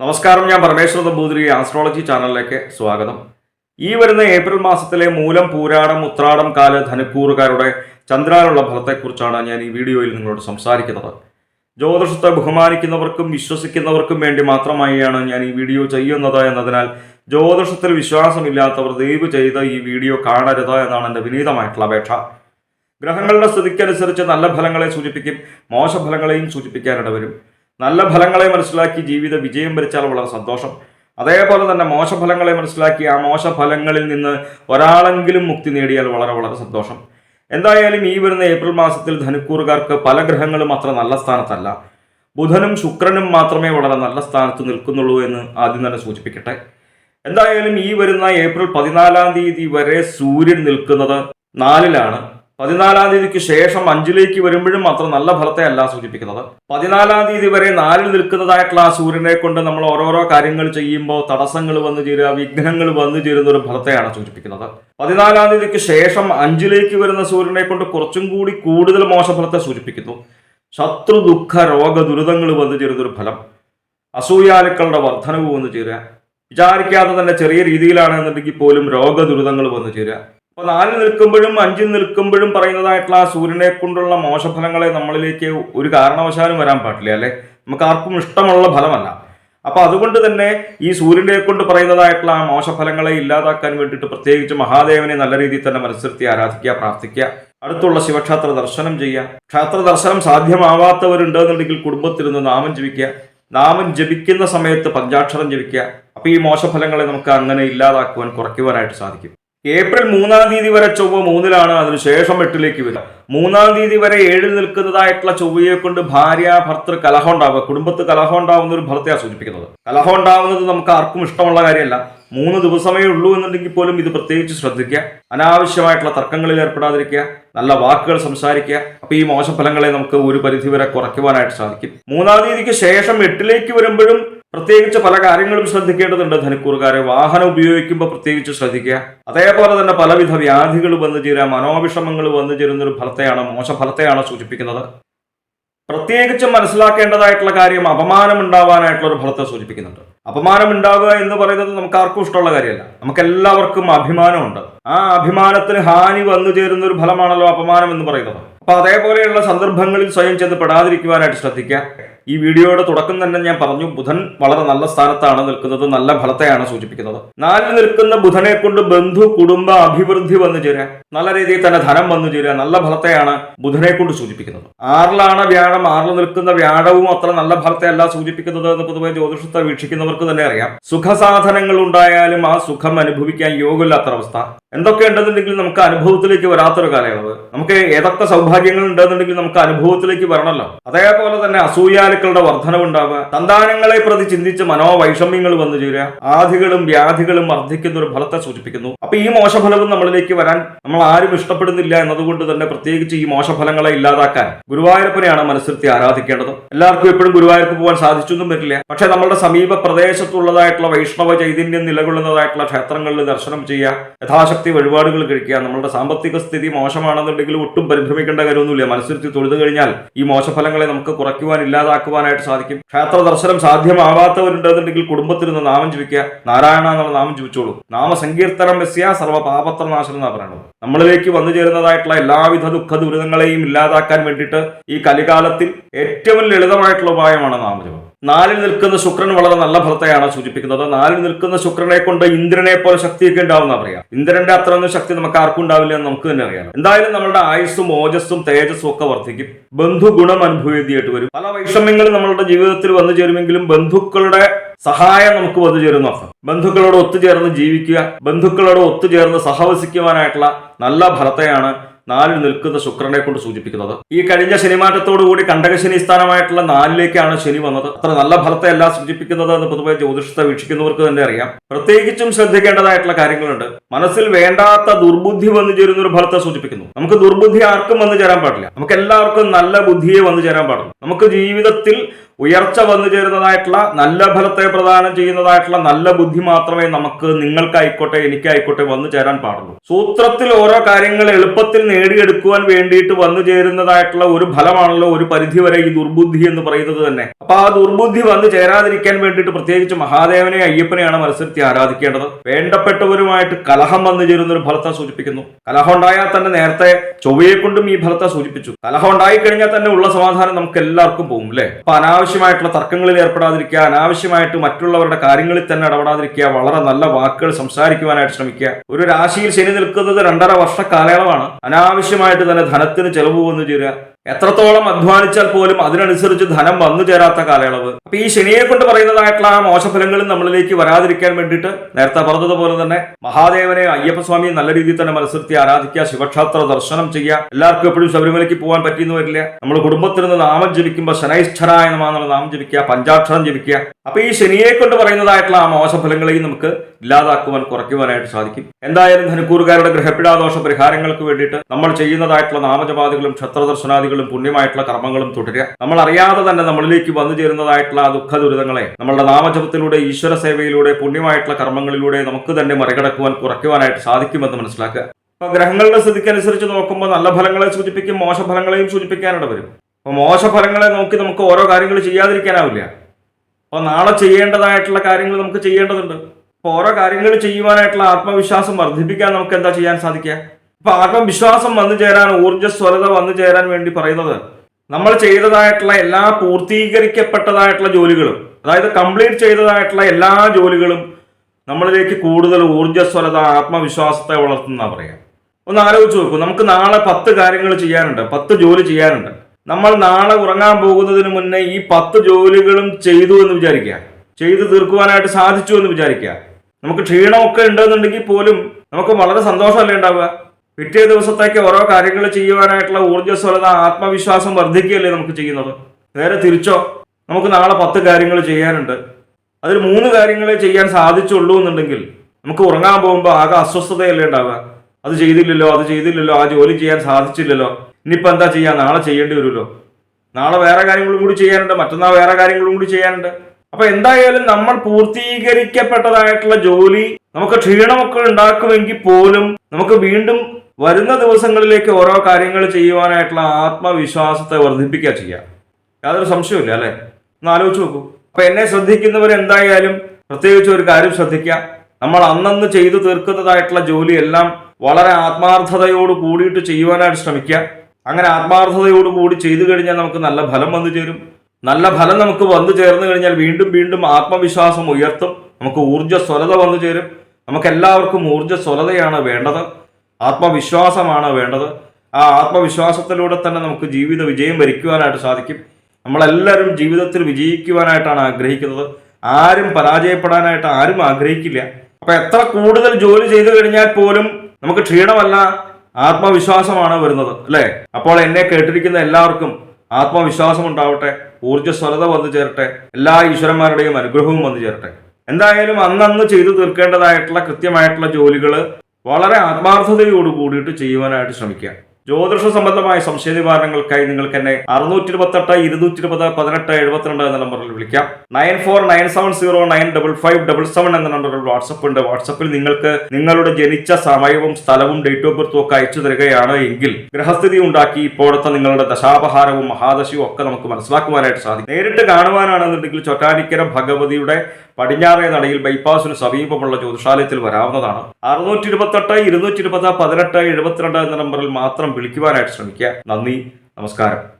നമസ്കാരം ഞാൻ പരമേശ്വര നമ്പൂതിരി ആസ്ട്രോളജി ചാനലിലേക്ക് സ്വാഗതം. ഈ വരുന്ന ഏപ്രിൽ മാസത്തിലെ മൂലം പൂരാടം ഉത്രാടം കാല ധനുക്കൂറുകാരുടെ ചന്ദ്രാനുള്ള ഫലത്തെക്കുറിച്ചാണ് ഞാൻ ഈ വീഡിയോയിൽ നിങ്ങളോട് സംസാരിക്കുന്നത്. ജ്യോതിഷത്തെ ബഹുമാനിക്കുന്നവർക്കും വിശ്വസിക്കുന്നവർക്കും വേണ്ടി മാത്രമായാണ് ഞാൻ ഈ വീഡിയോ ചെയ്യുന്നത് എന്നതിനാൽ ജ്യോതിഷത്തിൽ വിശ്വാസമില്ലാത്തവർ ദയവ് ചെയ്ത് ഈ വീഡിയോ കാണരുത് എന്നാണ് എന്റെ വിനീതമായിട്ടുള്ള അപേക്ഷ. ഗ്രഹങ്ങളുടെ സ്ഥിതിക്കനുസരിച്ച് നല്ല ഫലങ്ങളെ സൂചിപ്പിക്കും മോശഫലങ്ങളെയും സൂചിപ്പിക്കാനിട വരും നല്ല ഫലങ്ങളെ മനസ്സിലാക്കി ജീവിത വിജയം വരിച്ചാൽ വളരെ സന്തോഷം. അതേപോലെ തന്നെ മോശഫലങ്ങളെ മനസ്സിലാക്കി ആ മോശഫലങ്ങളിൽ നിന്ന് ഒരാളെങ്കിലും മുക്തി നേടിയാൽ വളരെ വളരെ സന്തോഷം. എന്തായാലും ഈ വരുന്ന ഏപ്രിൽ മാസത്തിൽ ധനുക്കൂറുകാർക്ക് പല ഗ്രഹങ്ങളും അത്ര നല്ല സ്ഥാനത്തല്ല. ബുധനും ശുക്രനും മാത്രമേ വളരെ നല്ല സ്ഥാനത്ത് നിൽക്കുന്നുള്ളൂ എന്ന് ആദ്യം തന്നെ സൂചിപ്പിക്കട്ടെ. എന്തായാലും ഈ വരുന്ന ഏപ്രിൽ പതിനാലാം തീയതി വരെ സൂര്യൻ നിൽക്കുന്നത് നാലിലാണ്. പതിനാലാം തീയതിക്ക് ശേഷം അഞ്ചിലേക്ക് വരുമ്പോഴും മാത്രം നല്ല ഫലത്തെ അല്ല സൂചിപ്പിക്കുന്നത്. പതിനാലാം തീയതി വരെ നാലിൽ നിൽക്കുന്നതായിട്ടുള്ള ആ സൂര്യനെ കൊണ്ട് നമ്മൾ ഓരോരോ കാര്യങ്ങൾ ചെയ്യുമ്പോൾ തടസ്സങ്ങൾ വന്നു ചേരുക വിഘ്നങ്ങൾ വന്നു ചേരുന്ന ഒരു ഫലത്തെയാണ് സൂചിപ്പിക്കുന്നത്. പതിനാലാം തീയതിക്ക് ശേഷം അഞ്ചിലേക്ക് വരുന്ന സൂര്യനെ കൊണ്ട് കുറച്ചും കൂടി കൂടുതൽ മോശഫലത്തെ സൂചിപ്പിക്കുന്നു. ശത്രു ദുഃഖ രോഗ ദുരിതങ്ങൾ വന്നു ചേരുന്ന ഒരു ഫലം. അസൂയാലുക്കളുടെ വർധനവ് വന്നു ചേരുക. വിചാരിക്കാതെ തന്നെ ചെറിയ രീതിയിലാണെന്നുണ്ടെങ്കിൽ പോലും രോഗ ദുരിതങ്ങൾ വന്നു ചേരുക. അപ്പൊ നാലിൽ നിൽക്കുമ്പോഴും അഞ്ചിൽ നിൽക്കുമ്പോഴും പറയുന്നതായിട്ടുള്ള ആ സൂര്യനെ കൊണ്ടുള്ള മോശഫലങ്ങളെ നമ്മളിലേക്ക് ഒരു കാരണവശാലും വരാൻ പാടില്ല അല്ലെ? നമുക്ക് ആർക്കും ഇഷ്ടമുള്ള ഫലമല്ല. അപ്പൊ അതുകൊണ്ട് തന്നെ ഈ സൂര്യനെ കൊണ്ട് പറയുന്നതായിട്ടുള്ള ആ മോശഫലങ്ങളെ ഇല്ലാതാക്കാൻ വേണ്ടിയിട്ട് പ്രത്യേകിച്ച് മഹാദേവനെ നല്ല രീതിയിൽ തന്നെ മനസ്സിലത്തി ആരാധിക്കുക പ്രാർത്ഥിക്കുക. അടുത്തുള്ള ശിവക്ഷേത്ര ദർശനം ചെയ്യുക. ക്ഷേത്ര ദർശനം സാധ്യമാവാത്തവരുണ്ടെന്നുണ്ടെങ്കിൽ കുടുംബത്തിരുന്ന് നാമം ജപിക്കുക. നാമം ജപിക്കുന്ന സമയത്ത് പഞ്ചാക്ഷരം ജപിക്കുക. അപ്പൊ ഈ മോശഫലങ്ങളെ നമുക്ക് അങ്ങനെ ഇല്ലാതാക്കുവാൻ കുറയ്ക്കുവാനായിട്ട് സാധിക്കും. ഏപ്രിൽ മൂന്നാം തീയതി വരെ ചൊവ്വ മൂന്നിലാണ് അതിനുശേഷം എട്ടിലേക്ക് വരിക മൂന്നാം തീയതി വരെ ഏഴിൽ നിൽക്കുന്നതായിട്ടുള്ള ചൊവ്വയെ കൊണ്ട് ഭാര്യ ഭർത്തൃ കലഹം ഉണ്ടാവുക കുടുംബത്ത് കലഹം ഉണ്ടാവുന്ന ഒരു ഫലത്തെയാണ് സൂചിപ്പിക്കുന്നത്. കലഹം ഉണ്ടാവുന്നത് നമുക്ക് ആർക്കും ഇഷ്ടമുള്ള കാര്യമല്ല. മൂന്ന് ദിവസമേ ഉള്ളൂ എന്നുണ്ടെങ്കിൽ പോലും ഇത് പ്രത്യേകിച്ച് ശ്രദ്ധിക്കുക. അനാവശ്യമായിട്ടുള്ള തർക്കങ്ങളിൽ ഏർപ്പെടാതിരിക്കുക. നല്ല വാക്കുകൾ സംസാരിക്കുക. അപ്പൊ ഈ മോശഫലങ്ങളെ നമുക്ക് ഒരു പരിധി വരെ കുറയ്ക്കുവാനായിട്ട് സാധിക്കും. മൂന്നാം തീയതിക്ക് ശേഷം എട്ടിലേക്ക് വരുമ്പോഴും പ്രത്യേകിച്ച് പല കാര്യങ്ങളും ശ്രദ്ധിക്കേണ്ടതുണ്ട്. ധനുക്കൂറുകാരെ വാഹനം ഉപയോഗിക്കുമ്പോൾ പ്രത്യേകിച്ച് ശ്രദ്ധിക്കുക. അതേപോലെ തന്നെ പലവിധ വ്യാധികൾ വന്നു ചേരുക മനോവിഷമങ്ങൾ വന്നു ചേരുന്ന ഒരു ഫലത്തെയാണ് മോശഫലത്തെയാണ് സൂചിപ്പിക്കുന്നത്. പ്രത്യേകിച്ച് മനസ്സിലാക്കേണ്ടതായിട്ടുള്ള കാര്യം അപമാനം ഉണ്ടാവാനായിട്ടുള്ള ഒരു ഫലത്തെ സൂചിപ്പിക്കുന്നുണ്ട്. അപമാനം ഉണ്ടാവുക എന്ന് പറയുന്നത് നമുക്ക് ആർക്കും ഇഷ്ടമുള്ള കാര്യമല്ല. നമുക്ക് എല്ലാവർക്കും അഭിമാനമുണ്ട്. ആ അഭിമാനത്തിന് ഹാനി വന്നു ചേരുന്ന ഒരു ഫലമാണല്ലോ അപമാനം എന്ന് പറയുന്നത്. അപ്പൊ അതേപോലെയുള്ള സന്ദർഭങ്ങളിൽ സ്വയം ചെന്ന് പെടാതിരിക്കുവാനായിട്ട് ശ്രദ്ധിക്കുക. ഈ വീഡിയോയുടെ തുടക്കം തന്നെ ഞാൻ പറഞ്ഞു ബുധൻ വളരെ നല്ല സ്ഥാനത്താണ് നിൽക്കുന്നത് നല്ല ഫലത്തെയാണ് സൂചിപ്പിക്കുന്നത്. നാലിൽ നിൽക്കുന്ന ബുധനെ കൊണ്ട് ബന്ധു കുടുംബ അഭിവൃദ്ധി വന്നു ചേരുക. നല്ല രീതിയിൽ തന്നെ ധനം വന്നു ചേരുക നല്ല ഫലത്തെയാണ് ബുധനെ കൊണ്ട് സൂചിപ്പിക്കുന്നത്. ആറിലാണ് വ്യാഴം ആറിൽ നിൽക്കുന്ന വ്യാഴവും അത്ര നല്ല ഫലത്തെ അല്ല സൂചിപ്പിക്കുന്നത് എന്ന് പൊതുവെ ജ്യോതിഷത്തെ വീക്ഷിക്കുന്നവർക്ക് തന്നെ അറിയാം. സുഖസാധനങ്ങൾ ഉണ്ടായാലും ആ സുഖം അനുഭവിക്കാൻ യോഗമില്ലാത്തൊരവസ്ഥ എന്തൊക്കെ ഉണ്ടെന്നുണ്ടെങ്കിൽ നമുക്ക് അനുഭവത്തിലേക്ക് വരാത്തൊരു കാലയളവ്. നമുക്ക് ഏതൊക്കെ സൗഭാഗ്യങ്ങൾ ഉണ്ടെന്നുണ്ടെങ്കിൽ നമുക്ക് അനുഭവത്തിലേക്ക് വരണമല്ലോ. അതേപോലെ തന്നെ അസൂയാലുക്കളുടെ വർധനവുണ്ടാവുക. സന്താനങ്ങളെ പ്രതി ചിന്തിച്ച് മനോവൈഷമ്യങ്ങൾ വന്നു ചേരുക. ആധികളും വ്യാധികളും വർദ്ധിക്കുന്ന ഒരു ഫലത്തെ സൂചിപ്പിക്കുന്നു. അപ്പൊ ഈ മോശഫലവും നമ്മളിലേക്ക് വരാൻ നമ്മൾ ആരും ഇഷ്ടപ്പെടുന്നില്ല എന്നതുകൊണ്ട് തന്നെ പ്രത്യേകിച്ച് ഈ മോശഫലങ്ങളെ ഇല്ലാതാക്കാൻ ഗുരുവായൂരപ്പനെയാണ് മനസ്സിലത്തി ആരാധിക്കേണ്ടത്. എല്ലാവർക്കും എപ്പോഴും ഗുരുവായൂർക്ക് പോകാൻ സാധിച്ചൊന്നും വരില്ല. പക്ഷെ നമ്മുടെ സമീപ പ്രദേശത്തുള്ളതായിട്ടുള്ള വൈഷ്ണവ ചൈതന്യം നിലകൊള്ളുന്നതായിട്ടുള്ള ക്ഷേത്രങ്ങളിൽ ദർശനം ചെയ്യുക യഥാശക്തി വഴിപാടുകൾ കഴിക്കുക നമ്മളുടെ സാമ്പത്തിക സ്ഥിതി മോശമാണെന്നുണ്ടെങ്കിൽ ഒട്ടും പരിഭ്രമിക്കേണ്ട കാര്യമൊന്നുമില്ല. മനസ്സിലത്തി തൊഴുതു കഴിഞ്ഞാൽ ഈ മോശഫലങ്ങളെ നമുക്ക് കുറയ്ക്കുവാൻ ഇല്ലാതാക്കുവാനായിട്ട് സാധിക്കും. ക്ഷേത്ര ദർശനം സാധ്യമാവാത്തവരുണ്ടെന്നുണ്ടെങ്കിൽ കുടുംബത്തിൽ നിന്ന് നാമം ജപിക്കുക. നാരായണ എന്നുള്ള നാമം ജപിച്ചോളൂ. നാമസങ്കീർത്തനം വെസ്യ സർവ പാപത്രനാശനം എന്നാണ് പറയുന്നത് നമ്മളിലേക്ക് വന്നു ചേരുന്നതായിട്ടുള്ള എല്ലാവിധ ദുഃഖ ദുരിതങ്ങളെയും ഇല്ലാതാക്കാൻ വേണ്ടിയിട്ട് ഈ കലികാലത്തിൽ ഏറ്റവും ലളിതമായിട്ടുള്ള ഉപായമാണ് നാമജപം. നാലിൽ നിൽക്കുന്ന ശുക്രൻ വളരെ നല്ല ഫലത്തെയാണ് സൂചിപ്പിക്കുന്നത്. നാലിൽ നിൽക്കുന്ന ശുക്രനെ കൊണ്ട് ഇന്ദ്രനെ പോലെ ശക്തിയൊക്കെ ഉണ്ടാവുന്ന പറയാം. ഇന്ദ്രന്റെ അത്ര ഒന്നും ശക്തി നമുക്ക് ആർക്കും ഉണ്ടാവില്ല എന്ന് നമുക്ക് തന്നെ അറിയാം എന്തായാലും നമ്മുടെ ആയുസ്സും ഓജസ്സും തേജസ്സും ഒക്കെ വർദ്ധിക്കും. ബന്ധു ഗുണം അനുഭവേദിയായിട്ട് വരും. പല വൈഷമ്യങ്ങളും നമ്മളുടെ ജീവിതത്തിൽ വന്നു ചേരുമെങ്കിലും ബന്ധുക്കളുടെ സഹായം നമുക്ക് വന്നു ചേരുന്ന അർത്ഥം. ബന്ധുക്കളോട് ഒത്തുചേർന്ന് ജീവിക്കുക ബന്ധുക്കളോട് ഒത്തുചേർന്ന് സഹവസിക്കുവാനായിട്ടുള്ള നല്ല ഫലത്തെയാണ് നാലിൽ നിൽക്കുന്ന ശുക്രനെ കൊണ്ട് സൂചിപ്പിക്കുന്നത്. ഈ കഴിഞ്ഞ ശനിമാറ്റത്തോടു കൂടി കണ്ടകശനി സ്ഥാനമായിട്ടുള്ള നാലിലേക്കാണ് ശനി വന്നത്. അത്ര നല്ല ഫലത്തെ അല്ല സൂചിപ്പിക്കുന്നത് എന്ന് പൊതുവെ ജ്യോതിഷത്തെ വീക്ഷിക്കുന്നവർക്ക് തന്നെ അറിയാം. പ്രത്യേകിച്ചും ശ്രദ്ധിക്കേണ്ടതായിട്ടുള്ള കാര്യങ്ങളുണ്ട്. മനസ്സിൽ വേണ്ടാത്ത ദുർബുദ്ധി വന്നു ചേരുന്ന ഒരു ഫലത്തെ സൂചിപ്പിക്കുന്നു. നമുക്ക് ദുർബുദ്ധി ആർക്കും വന്നു ചേരാൻ പാടില്ല. നമുക്ക് എല്ലാവർക്കും നല്ല ബുദ്ധിയെ വന്നു ചേരാൻ പാടുള്ളൂ. നമുക്ക് ജീവിതത്തിൽ ഉയർച്ച വന്നു ചേരുന്നതായിട്ടുള്ള നല്ല ഫലത്തെ പ്രദാനം ചെയ്യുന്നതായിട്ടുള്ള നല്ല ബുദ്ധി മാത്രമേ നമുക്ക് നിങ്ങൾക്കായിക്കോട്ടെ എനിക്കായിക്കോട്ടെ വന്നു ചേരാൻ പാടുള്ളൂ. സൂത്രത്തിൽ ഓരോ കാര്യങ്ങൾ എളുപ്പത്തിൽ നേടിയെടുക്കുവാൻ വേണ്ടിയിട്ട് വന്നു ചേരുന്നതായിട്ടുള്ള ഒരു ഫലമാണല്ലോ ഒരു പരിധി വരെ ഈ ദുർബുദ്ധി എന്ന് പറയുന്നത് തന്നെ. അപ്പൊ ആ ദുർബുദ്ധി വന്നു ചേരാതിരിക്കാൻ വേണ്ടിയിട്ട് പ്രത്യേകിച്ച് മഹാദേവനെ അയ്യപ്പനെയാണ് മത്സരത്തിൽ ആരാധിക്കേണ്ടത്. വേണ്ടപ്പെട്ടവരുമായിട്ട് കലഹം വന്നു ചേരുന്ന ഒരു ഫലത്തെ സൂചിപ്പിക്കുന്നു. കലഹം ഉണ്ടായാൽ തന്നെ നേരത്തെ ചൊവ്വയെ കൊണ്ടും ഈ ഫലത്തെ സൂചിപ്പിച്ചു. കലഹം ഉണ്ടായി കഴിഞ്ഞാൽ തന്നെ ഉള്ള സമാധാനം നമുക്ക് എല്ലാവർക്കും പോകും അല്ലെ? അപ്പൊ അനാവശ്യമായിട്ടുള്ള തർക്കങ്ങളിൽ ഏർപ്പെടാതിരിക്കുക അനാവശ്യമായിട്ട് മറ്റുള്ളവരുടെ കാര്യങ്ങളിൽ തന്നെ ഇടപെടാതിരിക്കുക വളരെ നല്ല വാക്കുകൾ സംസാരിക്കുവാനായിട്ട് ശ്രമിക്കുക. ഒരു രാശിയിൽ ശനി നിൽക്കുന്നത് രണ്ടര വർഷ കാലയളവാണ്. അനാവശ്യമായിട്ട് തന്നെ ധനത്തിന് ചെലവ് വന്നു ചേരുക. എത്രത്തോളം അധ്വാനിച്ചാൽ പോലും അതിനനുസരിച്ച് ധനം വന്നു ചേരാത്ത കാലയളവ്. അപ്പൊ ഈ ശനിയെ കൊണ്ട് പറയുന്നതായിട്ടുള്ള ആ മോശഫലങ്ങളും നമ്മളിലേക്ക് വരാതിരിക്കാൻ വേണ്ടിയിട്ട് നേരത്തെ പറഞ്ഞതുപോലെ തന്നെ മഹാദേവനെ അയ്യപ്പസ്വാമിയെ നല്ല രീതിയിൽ തന്നെ മത്സരത്തി ആരാധിക്കുക ശിവക്ഷേത്ര ദർശനം ചെയ്യുക. എല്ലാവർക്കും എപ്പോഴും ശബരിമലയ്ക്ക് പോകാൻ പറ്റിയെന്ന് വരില്ല. നമ്മൾ കുടുംബത്തിൽ നിന്ന് നാമം ജപിക്കുമ്പോൾ ശനൈശ്വരായ നമാന്നുള്ള നാം ജപിക്കുക പഞ്ചാക്ഷരം ജപിക്കുക. അപ്പൊ ഈ ശനിയെ കൊണ്ട് പറയുന്നതായിട്ടുള്ള ആ മോശഫലങ്ങളെയും നമുക്ക് ഇല്ലാതാക്കുവാൻ കുറയ്ക്കുവാനായിട്ട് സാധിക്കും. എന്തായാലും ധനുക്കൂറുകാരുടെ ഗ്രഹപ്പിടാദോഷ പരിഹാരങ്ങൾക്ക് വേണ്ടിയിട്ട് നമ്മൾ ചെയ്യുന്നതായിട്ടുള്ള നാമജപാദികളും ക്ഷത്രദർശനാദികളും പുണ്യമായിട്ടുള്ള കർമ്മങ്ങളും തുടരുക. നമ്മൾ അറിയാതെ തന്നെ നമ്മളിലേക്ക് വന്നു ചേരുന്നതായിട്ടുള്ള ആ ദുഃഖ ദുരിതങ്ങളെ നമ്മളുടെ നാമജപത്തിലൂടെ ഈശ്വര സേവയിലൂടെ പുണ്യമായിട്ടുള്ള കർമ്മങ്ങളിലൂടെ നമുക്ക് തന്നെ മറികടക്കുവാൻ കുറയ്ക്കുവാനായിട്ട് സാധിക്കുമെന്ന് മനസ്സിലാക്കുക. അപ്പൊ ഗ്രഹങ്ങളുടെ സ്ഥിതിക്കനുസരിച്ച് നോക്കുമ്പോൾ നല്ല ഫലങ്ങളെ സൂചിപ്പിക്കും മോശഫലങ്ങളെയും സൂചിപ്പിക്കാനിട വരും അപ്പൊ മോശഫലങ്ങളെ നോക്കി നമുക്ക് ഓരോ കാര്യങ്ങൾ ചെയ്യാതിരിക്കാനാവില്ല. അപ്പോൾ നാളെ ചെയ്യേണ്ടതായിട്ടുള്ള കാര്യങ്ങൾ നമുക്ക് ചെയ്യേണ്ടതുണ്ട്. അപ്പോൾ ഓരോ കാര്യങ്ങൾ ചെയ്യുവാനായിട്ടുള്ള ആത്മവിശ്വാസം വർദ്ധിപ്പിക്കാൻ നമുക്ക് എന്താ ചെയ്യാൻ സാധിക്കുക? അപ്പൊ ആത്മവിശ്വാസം വന്നു ചേരാൻ ഊർജസ്വലത വന്നു ചേരാൻ വേണ്ടി പറയുന്നത് നമ്മൾ ചെയ്തതായിട്ടുള്ള എല്ലാ പൂർത്തീകരിക്കപ്പെട്ടതായിട്ടുള്ള ജോലികളും അതായത് കംപ്ലീറ്റ് ചെയ്തതായിട്ടുള്ള എല്ലാ ജോലികളും നമ്മളിലേക്ക് കൂടുതൽ ഊർജസ്വലത ആത്മവിശ്വാസത്തെ വളർത്തുന്ന പറയാം ഒന്ന് ആലോചിച്ച് നോക്കൂ നമുക്ക് നാളെ പത്ത് കാര്യങ്ങൾ ചെയ്യാനുണ്ട് പത്ത് ജോലി ചെയ്യാനുണ്ട്. നമ്മൾ നാളെ ഉറങ്ങാൻ പോകുന്നതിന് മുന്നേ ഈ പത്ത് ജോലികളും ചെയ്തു എന്ന് വിചാരിക്കുക. ചെയ്തു തീർക്കുവാനായിട്ട് സാധിച്ചു എന്ന് വിചാരിക്കുക. നമുക്ക് ക്ഷീണമൊക്കെ ഉണ്ടെന്നുണ്ടെങ്കിൽ പോലും നമുക്ക് വളരെ സന്തോഷമല്ലേ ഉണ്ടാവുക? പിറ്റേ ദിവസത്തേക്ക് ഓരോ കാര്യങ്ങൾ ചെയ്യുവാനായിട്ടുള്ള ഊർജസ്വലത ആത്മവിശ്വാസം വർദ്ധിക്കുകയല്ലേ നമുക്ക് ചെയ്യുന്നത്? നേരെ തിരിച്ചോ? നമുക്ക് നാളെ പത്ത് കാര്യങ്ങൾ ചെയ്യാനുണ്ട്. അതിൽ മൂന്ന് കാര്യങ്ങളെ ചെയ്യാൻ സാധിച്ചുള്ളൂ എന്നുണ്ടെങ്കിൽ നമുക്ക് ഉറങ്ങാൻ പോകുമ്പോൾ ആകെ അസ്വസ്ഥതയല്ലേ ഉണ്ടാവുക? അത് ചെയ്തില്ലല്ലോ അത് ചെയ്തില്ലല്ലോ ആ ജോലി ചെയ്യാൻ സാധിച്ചില്ലല്ലോ. ഇനിയിപ്പോൾ എന്താ ചെയ്യാ? നാളെ ചെയ്യേണ്ടി വരുമല്ലോ. നാളെ വേറെ കാര്യങ്ങളും കൂടി ചെയ്യാനുണ്ട് മറ്റന്നാൾ വേറെ കാര്യങ്ങളും കൂടി ചെയ്യാനുണ്ട്. അപ്പൊ എന്തായാലും നമ്മൾ പൂർത്തീകരിക്കപ്പെട്ടതായിട്ടുള്ള ജോലി നമുക്ക് ക്ഷീണമൊക്കെ ഉണ്ടാക്കുമെങ്കിൽ പോലും നമുക്ക് വീണ്ടും വരുന്ന ദിവസങ്ങളിലേക്ക് ഓരോ കാര്യങ്ങൾ ചെയ്യുവാനായിട്ടുള്ള ആത്മവിശ്വാസത്തെ വർദ്ധിപ്പിക്കുക ചെയ്യാം. യാതൊരു സംശയമില്ല അല്ലേ? ഒന്ന് ആലോചിച്ച് നോക്കൂ. അപ്പൊ എന്നെ ശ്രദ്ധിക്കുന്നവർ എന്തായാലും പ്രത്യേകിച്ച് ഒരു കാര്യം ശ്രദ്ധിക്കുക. നമ്മൾ അന്നന്ന് ചെയ്തു തീർക്കുന്നതായിട്ടുള്ള ജോലിയെല്ലാം വളരെ ആത്മാർത്ഥതയോട് കൂടിയിട്ട് ചെയ്യുവാനായിട്ട് ശ്രമിക്കുക. അങ്ങനെ ആത്മാർത്ഥതയോട് കൂടി ചെയ്തു കഴിഞ്ഞാൽ നമുക്ക് നല്ല ഫലം വന്നു ചേരും. നല്ല ഫലം നമുക്ക് വന്നു ചേർന്ന് കഴിഞ്ഞാൽ വീണ്ടും വീണ്ടും ആത്മവിശ്വാസം ഉയർത്തും. നമുക്ക് ഊർജസ്വലത വന്നു ചേരും. നമുക്ക് എല്ലാവർക്കും ഊർജസ്വലതയാണ് വേണ്ടത്. ആത്മവിശ്വാസമാണ് വേണ്ടത്. ആ ആത്മവിശ്വാസത്തിലൂടെ തന്നെ നമുക്ക് ജീവിത വിജയം വരിക്കുവാനായിട്ട് സാധിക്കും. നമ്മളെല്ലാവരും ജീവിതത്തിൽ വിജയിക്കുവാനായിട്ടാണ് ആഗ്രഹിക്കുന്നത്. ആരും പരാജയപ്പെടാനായിട്ട് ആരും ആഗ്രഹിക്കില്ല. അപ്പൊ എത്ര കൂടുതൽ ജോലി ചെയ്തു കഴിഞ്ഞാൽ പോലും നമുക്ക് ക്ഷീണമല്ല ആത്മവിശ്വാസമാണ് വരുന്നത് അല്ലേ? അപ്പോൾ എന്നെ കേട്ടിരിക്കുന്ന എല്ലാവർക്കും ആത്മവിശ്വാസം ഉണ്ടാവട്ടെ ഊർജസ്വലത വന്നു ചേരട്ടെ എല്ലാ ഈശ്വരന്മാരുടെയും അനുഗ്രഹവും വന്നു ചേരട്ടെ. എന്തായാലും അന്നന്ന് ചെയ്തു തീർക്കേണ്ടതായിട്ടുള്ള കൃത്യമായിട്ടുള്ള ജോലികൾ വളരെ ആത്മാർത്ഥതയോട് കൂടിയിട്ട് ചെയ്യുവാനായിട്ട് ശ്രമിക്കുക. ജ്യോതിഷ സംബന്ധമായ സംശയ നിവാരണങ്ങൾക്കായി നിങ്ങൾക്ക് എന്നെ അറുന്നൂറ്റി ഇരുപത്തെട്ട് ഇരുന്നൂറ്റി ഇരുപത് പതിനെട്ട് എഴുപത്തിരണ്ട് എന്ന നമ്പറിൽ വിളിക്കാം. Nine four nine seven zero nine double five double seven എന്ന നമ്പറിൽ വാട്സപ്പ് ഉണ്ട്. വാട്സപ്പിൽ നിങ്ങൾക്ക് നിങ്ങളുടെ ജനിച്ച സമയവും സ്ഥലവും ഡേറ്റ് ഓഫ് ബർത്തും ഒക്കെ അയച്ചു തരികയാണ് എങ്കിൽ ഗ്രഹസ്ഥിതി ഉണ്ടാക്കി ഇപ്പോഴത്തെ നിങ്ങളുടെ ദശാപഹാരവും മഹാദശയും ഒക്കെ നമുക്ക് മനസ്സിലാക്കുവാനായിട്ട് സാധിക്കും. നേരിട്ട് കാണുവാനാണെന്നുണ്ടെങ്കിൽ ചൊറ്റാനിക്കര ഭഗവതിയുടെ പടിഞ്ഞാറേ നടയിൽ ബൈപ്പാസിന് സമീപമുള്ള ജ്യോതിഷാലയത്തിൽ വരാവുന്നതാണ്. അറുന്നൂറ്റി ഇരുപത്തെട്ട് ഇരുന്നൂറ്റി ഇരുപത് പതിനെട്ട് എഴുപത്തിരണ്ട് എന്ന നമ്പറിൽ മാത്രം വിളിക്കുവാനായിട്ട് ശ്രമിക്കുക. നന്ദി നമസ്കാരം.